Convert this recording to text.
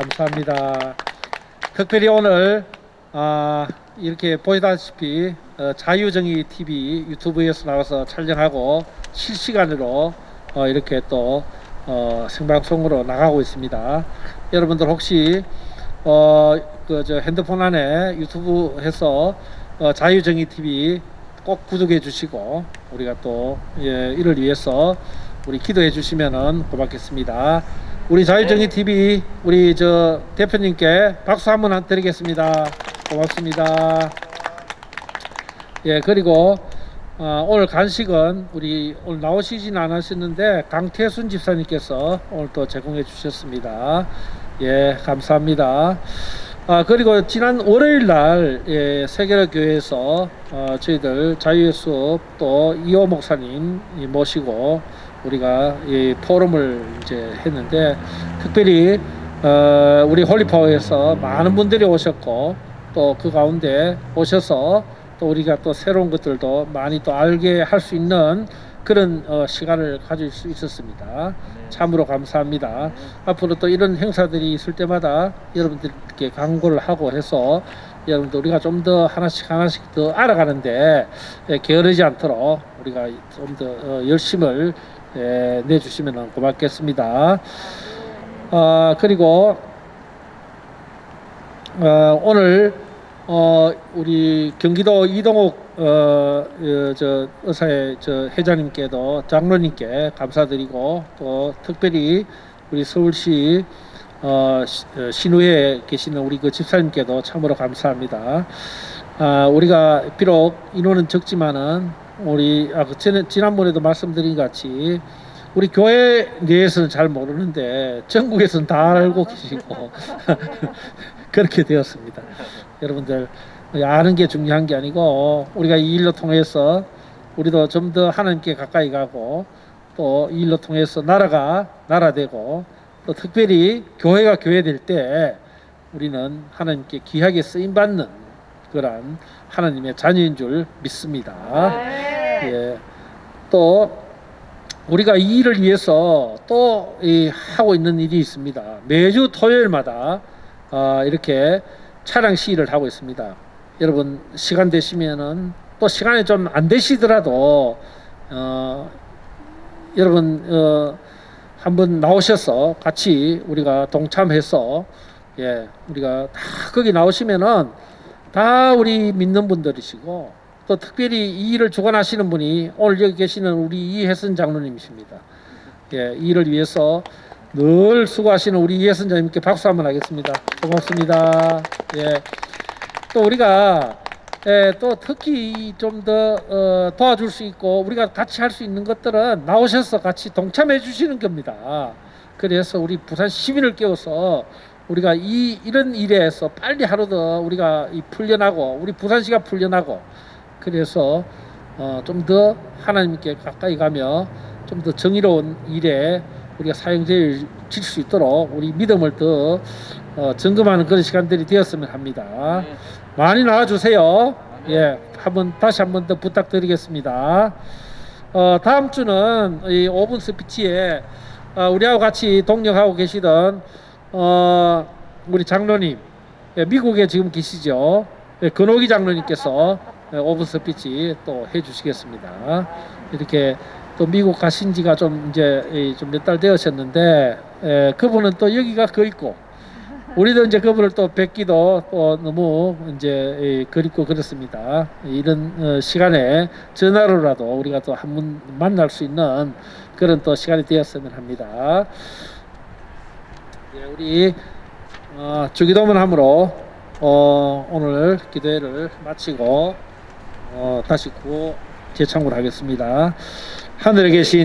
감사합니다. 특별히 오늘 아, 이렇게 보시다시피 어, 자유정의 TV 유튜브에서 나와서 촬영하고 실시간으로 어, 이렇게 또 어, 생방송으로 나가고 있습니다. 여러분들 혹시 어, 그 저 핸드폰 안에 유튜브 해서 어, 자유정의 TV 꼭 구독해 주시고 우리가 또 예, 이를 위해서 우리 기도해 주시면은 고맙겠습니다. 우리 자유정의 TV 우리 저 대표님께 박수 한 번 드리겠습니다. 고맙습니다. 예 그리고 어, 오늘 간식은 우리 오늘 나오시진 않으셨는데 강태순 집사님께서 오늘 또 제공해 주셨습니다. 예 감사합니다. 아 그리고 지난 월요일 날 예, 세계로 교회에서 어, 저희들 자유의 수업 또 이호 목사님 이 모시고 우리가 이 포럼을 이제 했는데 특별히 어, 우리 홀리파워에서 많은 분들이 오셨고 또 그 가운데 오셔서 또 우리가 또 새로운 것들도 많이 또 알게 할 수 있는 그런 어, 시간을 가질 수 있었습니다. 참으로 감사합니다. 앞으로 또 이런 행사들이 있을 때마다 여러분들께 광고를 하고 해서 여러분들 우리가 좀 더 하나씩 하나씩 더 알아가는데 예, 게으르지 않도록 우리가 좀더 어, 열심을 예, 내주시면 고맙겠습니다. 아 그리고 어, 오늘 어, 우리 경기도 이동욱 어, 어, 저 의사의 저 회장님께도 장로님께 감사드리고 또 특별히 우리 서울시 어, 시- 어, 신우에 계시는 우리 그 집사님께도 참으로 감사합니다. 아, 우리가 비록 인원은 적지만은 우리 아, 그 지난, 지난번에도 말씀드린 것 같이 우리 교회 내에서는 잘 모르는데 전국에서는 다 알고 계시고 그렇게 되었습니다. 여러분들 아는 게 중요한 게 아니고 우리가 이 일로 통해서 우리도 좀 더 하나님께 가까이 가고 또 이 일로 통해서 나라가 나라 되고 또 특별히 교회가 교회 될 때 우리는 하나님께 귀하게 쓰임 받는 그런 하나님의 자녀인 줄 믿습니다. 예. 또 우리가 이 일을 위해서 또이 하고 있는 일이 있습니다. 매주 토요일마다 아, 이렇게 차량 시위를 하고 있습니다. 여러분 시간 되시면은 또 시간이 좀 안 되시더라도 어, 여러분 어, 한번 나오셔서 같이 우리가 동참해서 예 우리가 다 거기 나오시면은 다 우리 믿는 분들이시고 또 특별히 이 일을 주관하시는 분이 오늘 여기 계시는 우리 이혜선 장로님이십니다. 예, 이 일을 위해서 늘 수고하시는 우리 이혜선 장님께 박수 한번 하겠습니다. 고맙습니다. 예. 또 우리가 예, 또 특히 좀더 어, 도와줄 수 있고 우리가 같이 할 수 있는 것들은 나오셔서 같이 동참해 주시는 겁니다. 그래서 우리 부산 시민을 깨워서 우리가 이 이런 일에서 빨리 하루 더 우리가 이 풀려나고 우리 부산시가 풀려나고 그래서 어, 좀 더 하나님께 가까이 가며 좀 더 정의로운 일에 우리가 사용제일 질수 있도록 우리 믿음을 더 어, 점검하는 그런 시간들이 되었으면 합니다. 많이 나와주세요. 예, 한번 다시 한번 더 부탁드리겠습니다. 어, 다음 주는 이 5분 스피치에 어, 우리하고 같이 동력하고 계시던 어, 우리 장로님, 예, 미국에 지금 계시죠? 예, 근호기 장로님께서 예, 5분 스피치 또 해주시겠습니다. 이렇게 또 미국 가신 지가 좀 이제 좀 몇 달 되었었는데 예, 그분은 또 여기가 그 있고 우리도 이제 그분을 또 뵙기도 또 너무 이제 예, 그립고 그렇습니다. 이런 어, 시간에 전화로라도 우리가 또 한 번 만날 수 있는 그런 또 시간이 되었으면 합니다. 예, 우리 어, 주기도문 함으로 어, 오늘 기도회를 마치고 어, 다시 구호 재창을 하겠습니다. 하늘에 계신